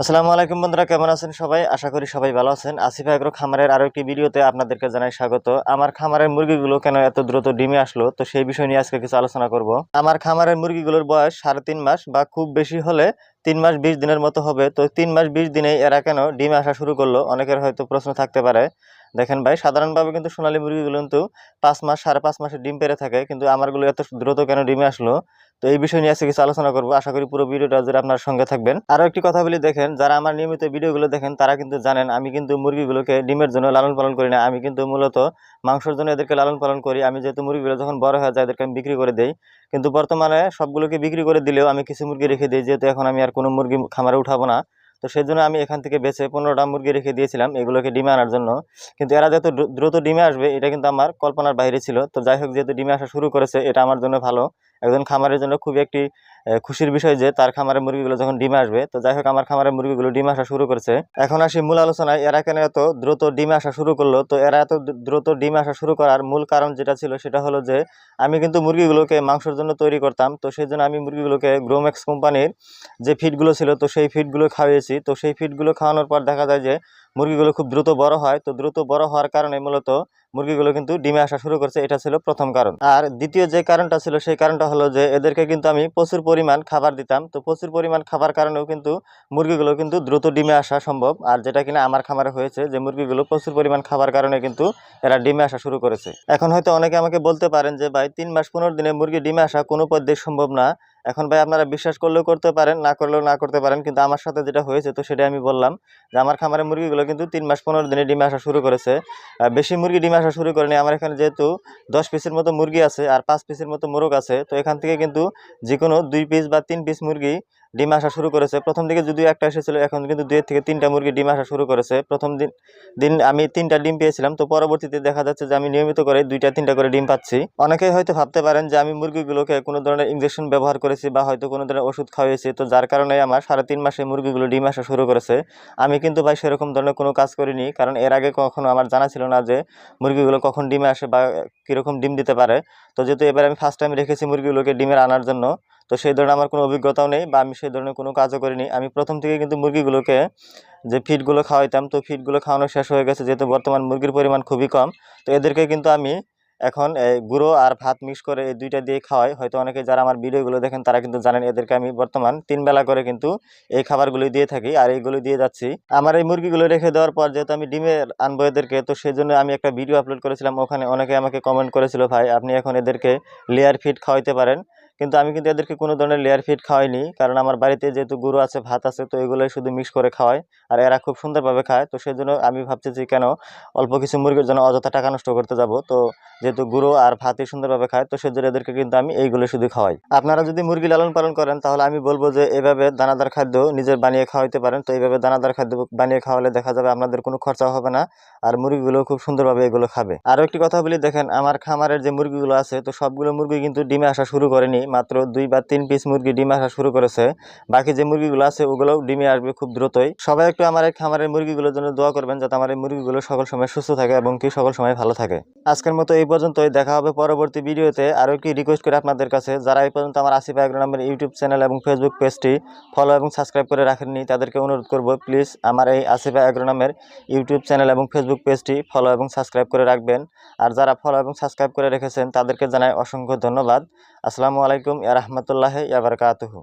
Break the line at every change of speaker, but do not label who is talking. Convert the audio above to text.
আসসালামু আলাইকুম বন্ধুরা, কেমন আছেন সবাই? আশা করি সবাই ভালো আছেন। আসিফ আগ্রো খামারের আরও একটি ভিডিওতে আপনাদেরকে জানাই স্বাগত। আমার খামারের মুরগিগুলো কেন এত দ্রুত ডিমে আসলো? তো সেই বিষয় নিয়ে আজকে কিছু আলোচনা করব। আমার খামারের মুরগিগুলোর বয়স সাড়ে তিন মাস বা খুব বেশি হলে তিন মাস বিশ দিনের মতো হবে। তো তিন মাস বিশ দিনেই এরা কেন ডিমে আসা শুরু করল? অনেকের হয়তো প্রশ্ন থাকতে পারে। দেখেন ভাই, সাধারণভাবে কিন্তু সোনালী মুরগিগুলো কিন্তু পাঁচ মাস, সাড়ে পাঁচ মাসে ডিম পেরে থাকে। কিন্তু আমারগুলো এত দ্রুত কেন ডিমে আসলো? তো এই বিষয় নিয়ে আজকে কিছু আলোচনা করব। আশা করি পুরো ভিডিওটা জুড়ে আপনার সঙ্গে থাকবেন। আরও একটি কথা বলি, দেখেন, যারা আমার নিয়মিত ভিডিওগুলো দেখেন, তারা কিন্তু জানেন আমি কিন্তু মুরগিগুলোকে ডিমের জন্য লালন পালন করি না। আমি কিন্তু মূলত মাংসের জন্য এদেরকে লালন পালন করি। আমি যেহেতু মুরগিগুলো যখন বড় হয়ে যায়, এদেরকে আমি বিক্রি করে দিই। কিন্তু বর্তমানে সবগুলোকে বিক্রি করে দিলেও আমি কিছু মুরগি রেখে দিই, যেহেতু এখন আমি আর কোনো মুরগি খামারে উঠাবো না। তো সেই জন্য আমি এখান থেকে বেছে পনেরোটা মুরগি রেখে দিয়েছিলাম এগুলোকে ডিমে আনার জন্য। কিন্তু এরা দ্রু- দ্রুত ডিমে আসবে, এটা কিন্তু আমার কল্পনার বাইরে ছিল। তো যাই হোক, যেহেতু ডিমে আসা শুরু করেছে, এটা আমার জন্য ভালো। একজন খামারের জন্য খুবই একটি খুশির বিষয় যে তার খামারের মুরগিগুলো যখন ডিমে আসবে, তো যাই হোক আমার খামারের মুরগিগুলো ডিমে আসা শুরু করেছে। এখন আসি মূল আলোচনায়, এরা কেন এত দ্রুত ডিমে আসা শুরু করল? তো এরা এত দ্রুত ডিমে আসা শুরু করার মূল কারণ যেটা ছিল সেটা হলো যে, আমি কিন্তু মুরগিগুলোকে মাংসের জন্য তৈরি করতাম, তো সেই জন্য আমি মুরগিগুলোকে গ্রোম্যাক্স কোম্পানির যে ফিডগুলো ছিল, তো সেই ফিডগুলো খাওয়িয়েছি তো সেই ফিডগুলো খাওয়ানোর পর দেখা যায় যে মুরগিগুলো খুব দ্রুত বড় হয়। তো দ্রুত বড় হওয়ার কারণে মূলত মুরগিগুলো কিন্তু ডিমে আসা শুরু করছে। এটা ছিল প্রথম কারণ। আর দ্বিতীয় যে কারণটা ছিল সেই কারণটা হলো যে এদেরকে কিন্তু আমি প্রচুর পরিমাণ খাবার দিতাম। তো প্রচুর পরিমাণ খাবার কারণেও কিন্তু মুরগিগুলো কিন্তু দ্রুত ডিমে আসা সম্ভব। আর যেটা কিনা আমার খামারে হয়েছে যে মুরগিগুলো প্রচুর পরিমাণ খাবার কারণে কিন্তু এরা ডিমে আসা শুরু করেছে। এখন হয়তো অনেকে আমাকে বলতে পারেন যে, ভাই, তিন মাস পনেরো দিনে মুরগি ডিমে আসা কোনো পদ্ধতি সম্ভব না। এখন ভাই আপনারা বিশ্বাস করলেও করতে পারেন, না করলেও না করতে পারেন, কিন্তু আমার সাথে যেটা হয়েছে তো সেটা আমি বললাম যে আমার খামারের মুরগিগুলো কিন্তু তিন মাস পনেরো দিনে ডিমে আসা শুরু করেছে। বেশি মুরগি ডিমে আসা শুরু করেনি, আমার এখানে যেহেতু দশ পিসের মতো মুরগি আছে আর পাঁচ পিসের মতো মোরগ আছে, তো এখান থেকে কিন্তু যে কোনো দুই পিস বা তিন পিস মুরগি ডিম আসা শুরু করেছে। প্রথম দিকে যদিও একটা এসেছিল, এখন কিন্তু দুই থেকে তিনটা মুরগি ডিম আসা শুরু করেছে। প্রথম দিন দিন আমি তিনটা ডিম পেয়েছিলাম, তো পরবর্তীতে দেখা যাচ্ছে যে আমি নিয়মিত করে দুইটা, তিনটা করে ডিম পাচ্ছি। অনেকেই হয়তো ভাবতে পারেন যে আমি মুরগিগুলোকে কোনো ধরনের ইঞ্জেকশন ব্যবহার করেছি বা হয়তো কোনো ধরনের ওষুধ খাওয়াইছি, তো যার কারণে আমার সাড়ে তিন মাসে মুরগিগুলো ডিম আসা শুরু করেছে। আমি কিন্তু ভাই সেরকম ধরনের কোনো কাজ করিনি, কারণ এর আগে কখনো আমার জানা ছিল না যে মুরগিগুলো কখন ডিমে আসে বা কীরকম ডিম দিতে পারে। তো যেহেতু এবার আমি ফার্স্ট টাইম রেখেছি মুরগিগুলোকে ডিমের আনার জন্য তো সেই ধরনের আমার কোনো অভিজ্ঞতাও নেই বা আমি সেই ধরনের কোনো কাজও করিনি। আমি প্রথম থেকে কিন্তু মুরগিগুলোকে যে ফিডগুলো খাওয়াইতাম, তো ফিডগুলো খাওয়ানো শেষ হয়ে গেছে, যেহেতু বর্তমান মুরগির পরিমাণ খুবই কম। তো এদেরকে কিন্তু আমি এখন এই গুঁড়ো আর ভাত মিক্স করে এই দুইটা দিয়ে খাওয়াই। হয়তো অনেকে যারা আমার ভিডিওগুলো দেখেন, তারা কিন্তু জানেন এদেরকে আমি বর্তমান তিন বেলা করে কিন্তু এই খাবারগুলো দিয়ে থাকি আর এইগুলো দিয়ে যাচ্ছি। আমার এই মুরগিগুলো রেখে দেওয়ার পর যেহেতু আমি ডিমে আনব এদেরকে, তো সেই জন্য আমি একটা ভিডিও আপলোড করেছিলাম। ওখানে অনেকে আমাকে কমেন্ট করেছিল, ভাই, আপনি এখন এদেরকে লেয়ার ফিড খাওয়াইতে পারেন। কিন্তু আমি কিন্তু এদেরকে কোনো ধরনের লেয়ার ফিড খাওয়াইনি, কারণ আমার বাড়িতে যেহেতু গুঁড়ো আছে, ভাত আছে, তো এগুলোই শুধু মিক্স করে খাওয়াই আর এরা খুব সুন্দরভাবে খায়, তো সেই জন্য আমি ভাবছি যে কেন অল্প কিছু মুরগির জন্য অযথা টাকা নষ্ট করতে যাব। তো যেহেতু গুঁড়ো আর ভাতই সুন্দরভাবে খায়, তো সেজন্য এদেরকে কিন্তু আমি এইগুলো শুধু খাওয়াই। আপনারা যদি মুরগি লালন পালন করেন, তাহলে আমি বলব যে এভাবে দানাদার খাদ্য নিজের বানিয়ে খাওয়াইতে পারেন। তো এইভাবে দানাদার খাদ্য বানিয়ে খাওয়ালে দেখা যাবে আপনাদের কোনো খরচাও হবে না, আর মুরগিগুলো খুব সুন্দরভাবে এগুলো খাবে। আরও একটি কথা বলি, দেখেন আমার খামারের যে মুরগিগুলো আছে, তো সবগুলো মুরগি কিন্তু ডিমে আসা শুরু করেনি, মাত্র দুই বা তিন পিস মুরগি ডিমে আসা শুরু করেছে। বাকি যে মুরগিগুলো আছে, ওগুলোও ডিমে আসবে খুব দ্রুতই। সবাই একটু আমার এই খামারের মুরগিগুলোর জন্য দোয়া করবেন, যাতে আমার এই মুরগিগুলো সকল সময় সুস্থ থাকে এবং কি সকল সময় ভালো থাকে। আজকের মতো এই পর্যন্তই। দেখা হবে পরবর্তী ভিডিওতে। আরও একটি রিকোয়েস্ট করে আপনাদের কাছে। যারা এই পর্যন্ত আমার আসিফ আগ্রো নামের ইউটিউব চ্যানেল এবং ফেসবুক পেজটি ফলো এবং সাবস্ক্রাইব করে রাখেননি, তাদেরকে অনুরোধ করব প্লিজ আমার এই আসিফ আগ্রো নামের ইউটিউব চ্যানেল এবং ফেসবুক পেজটি ফলো এবং সাবস্ক্রাইব করে রাখবেন। আর যারা ফলো এবং সাবস্ক্রাইব করে রেখেছেন, তাদেরকে জানাই অসংখ্য ধন্যবাদ। আসসালামু আলাইকুম, ইয়া রহমতুল্লাহ, ইয়া বারকাতুহু।